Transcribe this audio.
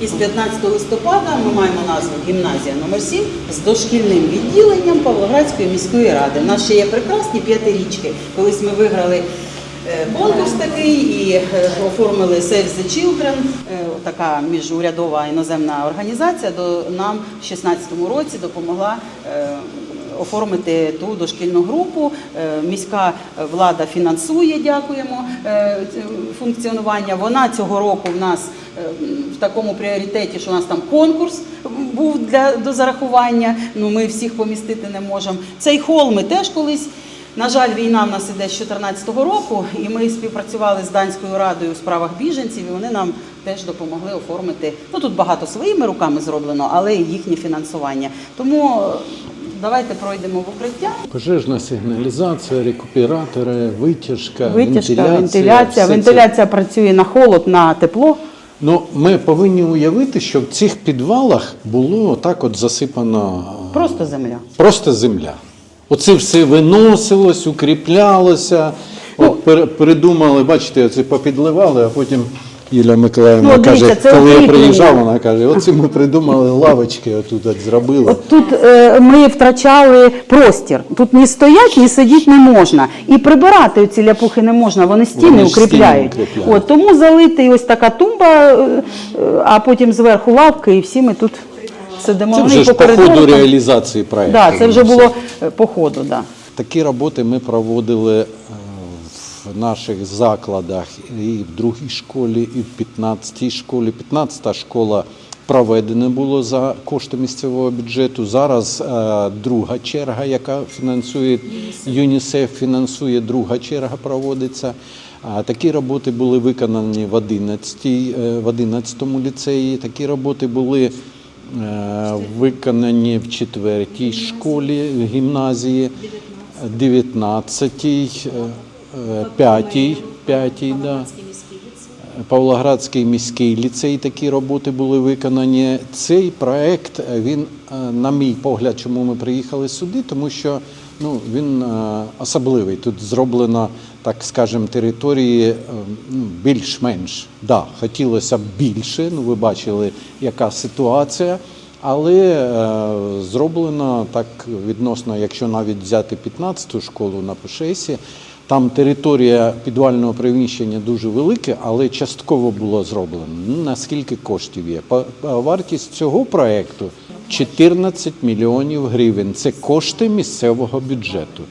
І з 15 листопада ми маємо назву Гімназія номер 7 з дошкільним відділенням Павлоградської міської ради. У нас ще є прекрасні п'ятирічки. Колись ми виграли е, конкурс такий і е, оформили Save the Children, е, така міжурядова іноземна організація. До нам в 2016 році допомогла. Оформити ту дошкільну групу. Міська влада фінансує, дякуємо функціонування. Вона цього року в нас такому пріоритеті, що у нас там конкурс був для до зарахування. Ну ми всіх помістити не можемо. Цей хол ми теж колись. На жаль, війна в нас іде з 2014 року, і ми співпрацювали з данською радою у справах біженців. і Вони нам теж допомогли оформити. Ну тут багато своїми руками зроблено, але і їхнє фінансування. Тому е, давайте пройдемо в укриття. Пожежна сигналізація, рекуператори, витяжка, Витяжка, вентиляція. вентиляція. це. Вентиляція працює на холод, на тепло. Ну, ми повинні уявити, що в цих підвалах було так от засипано е, Просто земля. просто земля. Оце все виносилось, укріплялося. От пере- передумали, бачите, оце попідливали, а потім Юлія Миколаївна Ну, каже, це коли я приїжджав, вона каже, оце ми придумали лавочки, отут от зробили. От тут е, ми втрачали простір. Тут ні стоять, ні сидіти не можна. І прибирати ці ляпухи не можна, вони стіни Вони ж стіни укріпляють. укріпляють. От, тому залити ось така тумба, е, е, а потім зверху лавки, і всі ми тут сидимо. Це вже ж по ходу реалізації проєкту. Да, це вже було е, по ходу. Да. Такі роботи ми проводили е, наших закладах і в другій школі, і в 15-й школі. 15-та школа проведена було за кошти місцевого бюджету. Зараз е, друга черга, яка фінансує ЮНІСЕФ, фінансує друга черга, проводиться. Такі роботи були виконані в 11-й, е, в 11-му ліцеї. Такі роботи були е, виконані в четвертій школі гімназії, 19-й, 5-й, 5-й, да. Павлоградський міський ліцей такі роботи були виконані. Цей проект, е, він, е, на мій погляд, чому ми приїхали сюди, тому що ну, він е, особливий. Тут зроблено, так скажемо, території ну, більш-менш. Да, хотілося б більше. Ну, ви бачили, яка ситуація. Але зроблено так відносно, якщо навіть взяти 15-ту школу на Пешесі, там територія підвального приміщення дуже велика, але частково було зроблено. Ну, наскільки коштів є? Вартість цього проєкту 14 мільйонів гривень. Це кошти місцевого бюджету.